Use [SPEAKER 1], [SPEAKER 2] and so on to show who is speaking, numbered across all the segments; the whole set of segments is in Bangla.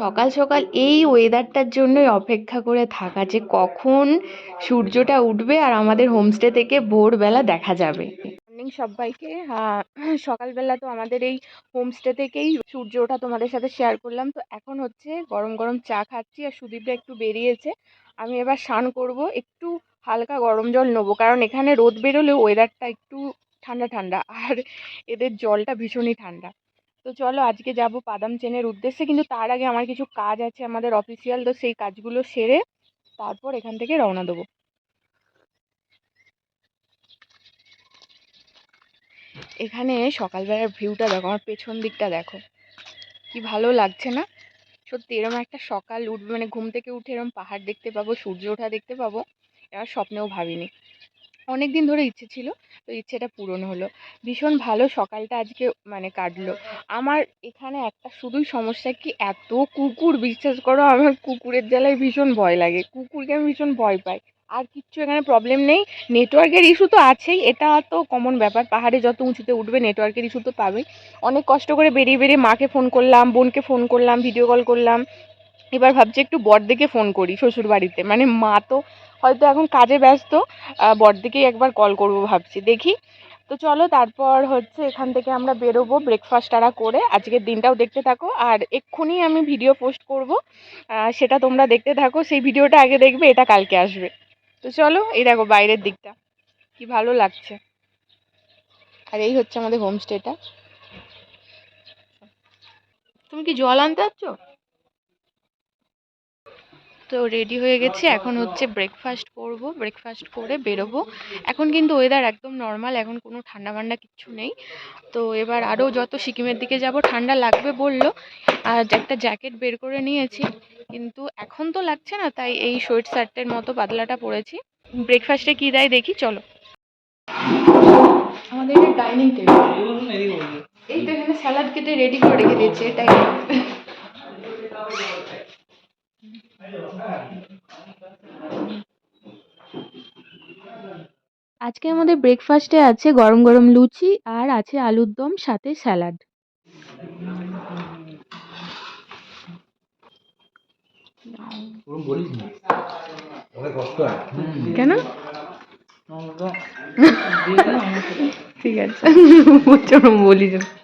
[SPEAKER 1] সকাল সকাল এই ওয়েদারটার জন্যই অপেক্ষা করে থাকা যে কখন সূর্যটা উঠবে আর আমাদের হোমস্টে থেকে ভোরবেলা দেখা যাবে। মর্নিং সবাইকে। সকালবেলা তো আমাদের এই হোমস্টে থেকেই সূর্য ওঠা তোমাদের সাথে শেয়ার করলাম। তো এখন হচ্ছে গরম গরম চা খাচ্ছি আর সুদীপটা একটু বেরিয়েছে। আমি এবার স্নান করব। একটু হালকা গরম জল নেব। কারণ এখানে রোদ বেরোলেও ওয়েদারটা একটু ঠান্ডা ঠান্ডা। আর এদের জলটা ভীষণই ঠান্ডা। তো চলো আজকে যাব বাদাম চেনের উদ্দেশ্যে। কিন্তু তার আগে আমার কিছু কাজ আছে আমাদের অফিসিয়াল তো সেই কাজগুলো সেরে তারপর এখান থেকে রওনা দেবো। এখানে সকালবেলার ভিউটা দেখো, আমার পেছন দিকটা দেখো। কি ভালো লাগছে না? সত্যি এরকম একটা সকাল উঠবে মানে ঘুম থেকে উঠে এরকম পাহাড় দেখতে পাবো, সূর্য ওঠা দেখতে পাবো এবার স্বপ্নেও ভাবিনি। অনেক দিন ধরে ইচ্ছে ছিল, তো ইচ্ছেটা পূরণ হলো। ভীষণ ভালো সকালটা আজকে মানে কাটলো। আমার এখানে একটা শুধুই সমস্যা কি, এত কুকুর, বিশ্বাস করো আমার কুকুরের জ্বালায় ভীষণ ভয় লাগে। কুকুরকে আমি ভীষণ ভয় পাই। আর কিচ্ছু এখানে প্রবলেম নেই। নেটওয়ার্কের ইস্যু তো আছেই। এটা তো কমন ব্যাপার। পাহাড়ে যত উঁচুতে উঠবে নেটওয়ার্কের ইস্যু তো পাবেই। অনেক কষ্ট করে বেরিয়ে বেরিয়ে মাকে ফোন করলাম, বোনকে ফোন করলাম ভিডিও কল করলাম। এবার ভাবছি একটু বড়দিকে ফোন করি শ্বশুর বাড়িতে মানে মা তো হয়তো এখন কাজে ব্যস্ত বড়দিকেই একবার কল করব ভাবছি। দেখি। তো চলো তারপর হচ্ছে এখান থেকে আমরা বেরোবো ব্রেকফাস্ট তারা করে। আজকের দিনটাও দেখতে থাকো। আর এক্ষুনি আমি ভিডিও পোস্ট করব। সেটা তোমরা দেখতে থাকো। সেই ভিডিওটা আগে দেখবে, এটা কালকে আসবে। তো চলো, এই দেখো বাইরের দিকটা। কি ভালো লাগছে। আর এই হচ্ছে আমাদের হোমস্টেটা তুমি কি জল আনতে যাচ্ছ? তো রেডি হয়ে গেছি। এখন হচ্ছে ব্রেকফাস্ট করব। ব্রেকফাস্ট করে বেরোবো। এখন কিন্তু ওয়েদার একদম নর্মাল এখন কোনো ঠান্ডা ফান্ডা কিচ্ছু নেই। তো এবার আরও যত সিকিমের দিকে যাব, ঠান্ডা লাগবে বলল। আর একটা জ্যাকেট বের করে নিয়েছি। কিন্তু এখন তো লাগছে না, তাই এই সোয়েট শার্টের মতো পাতলাটা পরেছি। ব্রেকফাস্টে কী দেয় দেখি, চলো। আমাদের ডাইনিং টেবিল এই তো এখানে স্যালাড কেটে রেডি করে রেখে দিয়েছে, এটাই। আজকে আমাদের ব্রেকফাস্টে আছে গরম গরম লুচি আর আছে আলুর দম সাথে স্যালাড। কেন? ঠিক আছে। বলিস।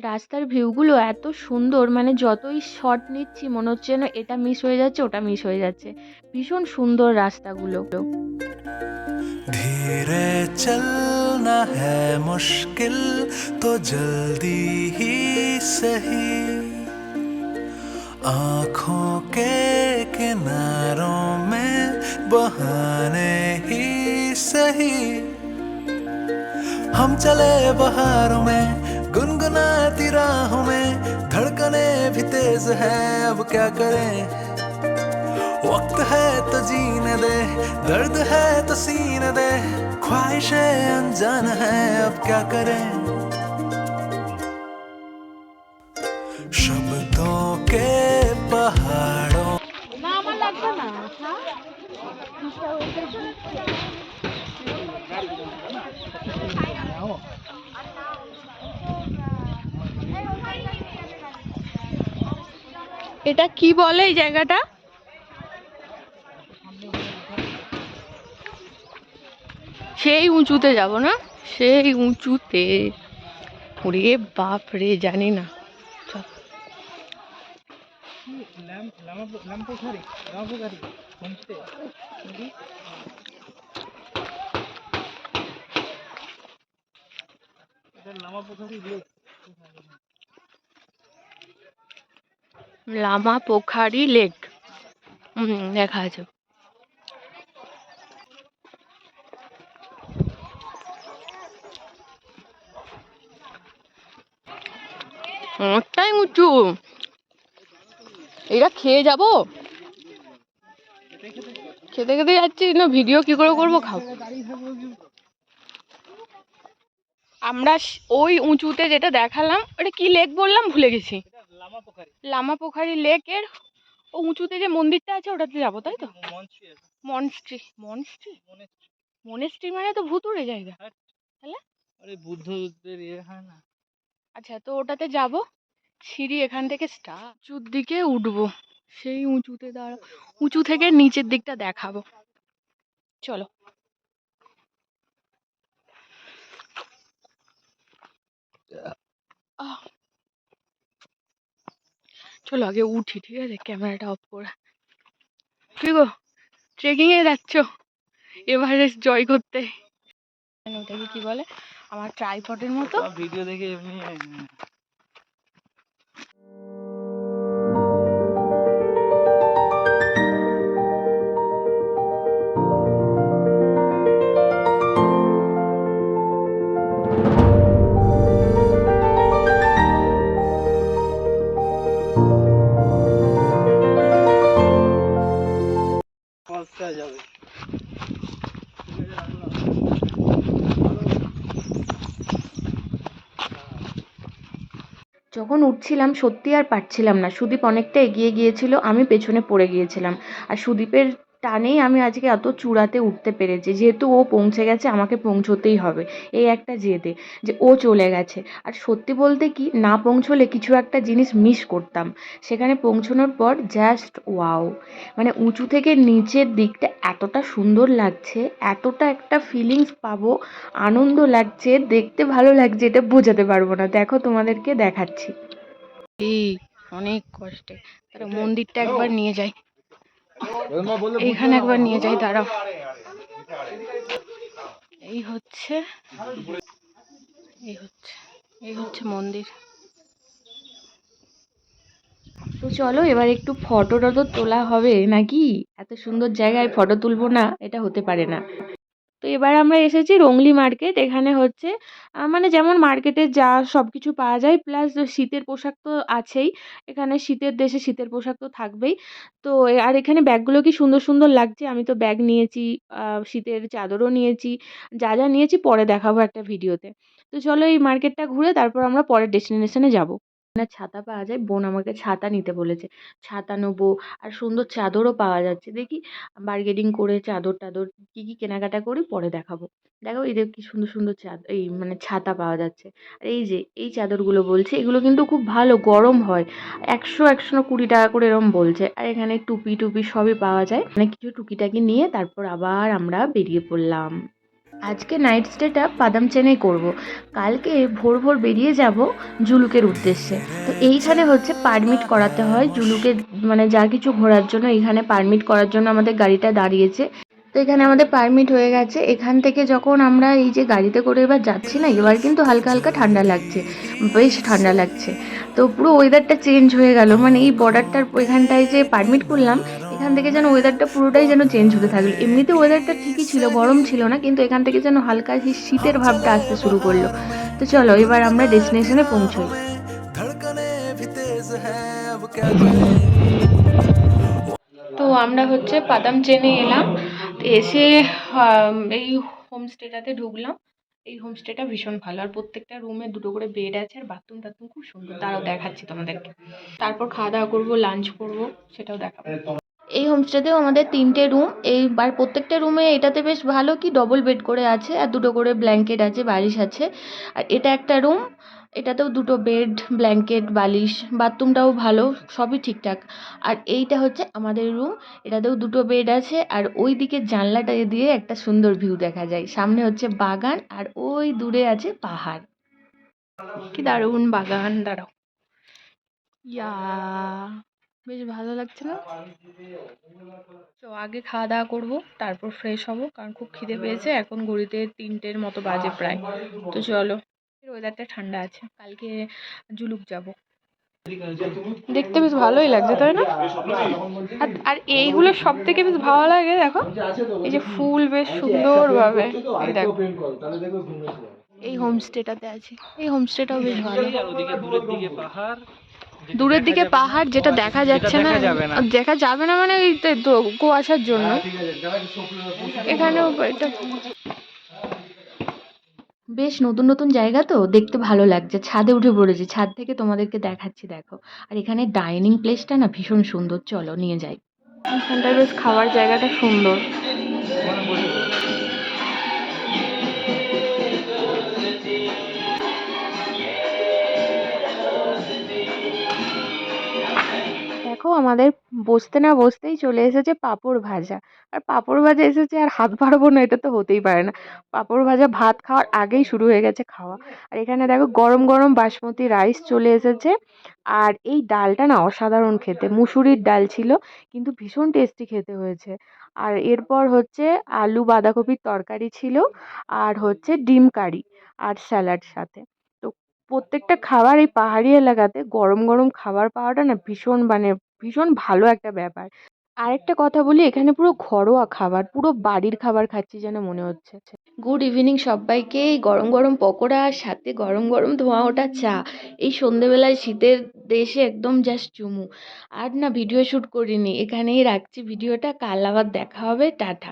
[SPEAKER 1] রাস্তার ভিউগুলো এত সুন্দর মানে যতই শট নিচ্ছি মনে হচ্ছে যেন এটা মিস হয়ে যাচ্ছে ওটা মিস হয়ে যাচ্ছে ভীষণ সুন্দর রাস্তাগুলো
[SPEAKER 2] धीरे चलना है मुश्किल तो जल्दी ही सही आंखों के किनारों में बहाने ही सही हम चले बहारों में गुनगुनाती राहों में, धड़कने भी तेज है, अब क्या करें? वक्त है तो जीने दे, दर्द है तो सीने दे, ख्वाहिशें अनजान है, अब क्या करें? शब्दों के पहाड़ों
[SPEAKER 1] এটা কি বলে এই জায়গাটা? সেই উঁচুতে যাব না? সেই উঁচুতে। ওরে বাপ রে, জানি না। চল। লামা পোখারি লেক। দেখা আছে অনেকটাই উঁচু। এটা খেয়ে যাব? খেতে খেতে যাচ্ছি, না ভিডিও কি করে করব খাব? আমরা ওই উঁচুতে যেটা দেখালাম, ওটা কি লেক বললাম? ভুলে গেছি। লামা পোখারি। লেকের ও উঁচুতে যে মন্দিরটা আছে ওটাতে যাব তাই তো? মনস্ট্রি মনস্ট্রি মনেস্ট্রি মানে তো ভুতুড়ে জায়গা।
[SPEAKER 3] আরে বুদ্ধদের ইয়ে হয় না।
[SPEAKER 1] আচ্ছা তো ওটাতে যাব সিঁড়ি এখান থেকে স্টার্ট উঁচুর দিকে উঠবো। সেই উঁচুতে দাঁড়া উঁচু থেকে নিচের দিকটা দেখাবো। চলো। চলো আগে উঠি ঠিক আছে? ক্যামেরাটা অফ করে। কি গো? ট্রেকিং এ যাচ্ছ? এভারেস্ট জয় করতে। ওটাকে কি বলে? আমার ট্রাইপডের মতো।
[SPEAKER 3] ভিডিও দেখে এমনি যাবে?
[SPEAKER 1] যখন উঠছিলাম, সত্যি আর পারছিলাম না। সুদীপ অনেকটা এগিয়ে গিয়েছিল, আমি পেছনে পড়ে গিয়েছিলাম। আর সুদীপের টানেই আমি আজকে এত চূড়াতে উঠতে পেরেছি যেহেতু ও পৌঁছে গেছে আমাকে পৌঁছতেই হবে। এই একটা জেদে যে ও চলে গেছে। আর সত্যি বলতে কি না পৌঁছলে কিছু একটা জিনিস মিস করতাম। সেখানে পৌঁছানোর পর জাস্ট ওয়াও মানে উঁচু থেকে নিচের দিকটা এতটা সুন্দর লাগছে এতটা একটা ফিলিংস পাবো আনন্দ লাগছে দেখতে ভালো লাগছে এটা বোঝাতে পারব না। দেখো তোমাদেরকে দেখাচ্ছি। এই অনেক কষ্টে। মন্দিরটা একবার নিয়ে যাই। এইখানে একবার নিয়ে যাই দাঁড়াও। এই হচ্ছে এই হচ্ছে এই হচ্ছে মন্দির। তো চলো এবার একটু ফটো টটো তোলা হবে নাকি? এত সুন্দর জায়গায় ফটো তুলবো না এটা হতে পারে না। তো এবার আমরা এসেছি রংলি মার্কেট এখানে হচ্ছে মানে যেমন মার্কেটে যা সব কিছু পাওয়া যায় প্লাস শীতের পোশাক তো আছেই, এখানে শীতের দেশে শীতের পোশাক তো থাকবেই। তো আর এখানে ব্যাগগুলো কি সুন্দর সুন্দর লাগছে, আমি তো ব্যাগ নিয়েছি শীতের চাদরও নিয়েছি, যা যা নিয়েছি, পরে দেখাবো একটা ভিডিওতে তো। চলো এই মার্কেটটা ঘুরে, তারপর আমরা পরের ডেস্টিনেশনে যাব। না ছাতা পাওয়া যায়, বোন আমাকে ছাতা নিতে বলেছে। ছাতা নেব, আর সুন্দর চাদরও পাওয়া যাচ্ছে। দেখি বার্গেনিং করে চাদর টাদর কী কী কেনাকাটা করি, পরে দেখাবো। দেখো এই কি সুন্দর সুন্দর চাদ এই মানে ছাতা পাওয়া যাচ্ছে। আর এই যে, এই চাদরগুলো বলছে, এগুলো কিন্তু খুব ভালো, গরম হয়। একশো একশো কুড়ি টাকা করে এরকম বলছে। আর এখানে টুপি টুপি সবই পাওয়া যায়। মানে কিছু টুকিটাকি নিয়ে তারপর আবার আমরা বেরিয়ে পড়লাম। আজকে নাইট স্টেটা বাদাম চেনাই করব। কালকে ভোর ভোর বেরিয়ে যাব জুলুকের উদ্দেশ্যে। তো এইখানে হচ্ছে পারমিট করাতে হয়। জুলুকের মানে যা কিছু ঘোরার জন্য এইখানে পারমিট করার জন্য আমাদের গাড়িটা দাঁড়িয়েছে। তো এখানে আমাদের পারমিট হয়ে গেছে। এখান থেকে যখন আমরা এই যে গাড়িতে করে এবার যাচ্ছি না, এবার কিন্তু হালকা হালকা ঠান্ডা লাগছে। বেশ ঠান্ডা লাগছে। তো পুরো ওয়েদারটা চেঞ্জ হয়ে গেল। মানে এই বর্ডারটার এখানটায় যে পারমিট করলাম এখান থেকে যেন ওয়েদারটা পুরোটাই যেন চেঞ্জ হতে থাকল। এমনিতে ওয়েদারটা ঠিকই ছিল, গরম ছিল না, কিন্তু এখান থেকে যেন হালকা শীতের ভাবটা আসতে শুরু করল। তো চলো, এবার আমরা ডেস্টিনেশনে পৌঁছই। তো আমরা হচ্ছে পাদাম চেনে এলাম। এসে এই হোমস্টেটাতে ঢুকলাম। এই হোমস্টেটা ভীষণ ভালো। আর প্রত্যেকটা রুমে দুটো করে বেড আছে, আর বাথরুম টাথরুম খুব সুন্দর। তারাও দেখাচ্ছি তোমাদেরকে। তারপর খাওয়া দাওয়া করব লাঞ্চ করব, সেটাও দেখাবো। এই হোমস্টেতেও আমাদের তিনটে রুম এই প্রত্যেকটা রুমে এটাতে বেশ ভালো কি ডবল বেড করে আছে, আর দুটো করে ব্ল্যাঙ্কেট আছে, বালিশ আছে। আর এটা একটা রুম এটাতেও দুটো বেড ব্ল্যাঙ্কেট বালিশ বাথরুমটাও ভালো, সবই ঠিকঠাক। আর এইটা হচ্ছে আমাদের রুম এটাতেও দুটো বেড আছে। আর ওই দিকের জানলাটা দিয়ে একটা সুন্দর ভিউ দেখা যায়। সামনে হচ্ছে বাগান, আর ওই দূরে আছে পাহাড়। কি দারুণ বাগান, দাঁড়াও। ইয়া। বেশ ভালো লাগছে না তো আগে খাওয়া দাওয়া করব, তারপর ফ্রেশ হব, কারণ খুব খিদে পেয়েছে, এখন ঘড়িতে তিনটের মতো বাজে প্রায়। তো চলো ওয়েদারটা ঠান্ডা আছে, কালকে জুলুক যাব। দেখতে বেশ ভালোই লাগছে, তাই না? আর এইগুলো সব থেকে বেশ ভালো লাগে, দেখো, এই যে ফুল বেশ সুন্দরভাবে দেখো। এই হোমস্টেটাতে আছে, এই হোমস্টেটাও বেশ ভালো।
[SPEAKER 3] দূরের দিকে পাহাড় যেটা দেখা
[SPEAKER 1] যেটা দেখা যাচ্ছে না
[SPEAKER 3] দেখা যাবে না।
[SPEAKER 1] দেখা যাবে না মানে এই তো- তো কুয়াশার জন্য। এখানেও এটা বেশ নতুন নতুন জায়গা তো দেখতে ভালো লাগছে। ছাদে উঠে পড়েছি ছাদ থেকে তোমাদেরকে দেখাচ্ছি দেখো। আর এখানে ডাইনিং প্লেসটা না ভীষণ সুন্দর। চলো নিয়ে যাই। এখানটায় বেশ খাওয়ার জায়গাটা সুন্দর। আমাদের বসতে না বসতেই চলে এসেছে পাঁপড় ভাজা। আর পাঁপড় ভাজা এসেছে আর হাত বাড়াবো না, এটা তো হতেই পারে না। পাঁপড় ভাজা ভাত খাওয়ার আগেই শুরু হয়ে গেছে খাওয়া। আর এখানে দেখো গরম গরম বাসমতি রাইস চলে এসেছে। আর এই ডালটা না অসাধারণ খেতে, মুসুরির ডাল ছিল, কিন্তু ভীষণ টেস্টি খেতে হয়েছে। আর এরপর হচ্ছে আলু বাঁধাকপির তরকারি ছিল, আর হচ্ছে ডিম কারি আর স্যালাড সাথে। প্রত্যেকটা খাবার এই পাহাড়ি এলাকাতে গরম গরম খাবার পাওয়াটা না ভীষণ মানে ভীষণ ভালো একটা ব্যাপার। আরেকটা কথা বলি, এখানে পুরো ঘরোয়া খাবার, পুরো বাড়ির খাবার খাচ্ছি যেন মনে হচ্ছে। গুড ইভিনিং সবাইকে গরম গরম পকোড়া আর সাথে গরম গরম ধোঁয়া ওঠা চা। এই সন্ধেবেলায় শীতের দেশে একদম জাস্ট চুমু। আর না ভিডিও শ্যুট করিনি, এখানেই রাখছি ভিডিওটা কাল আবার দেখা হবে, টাটা।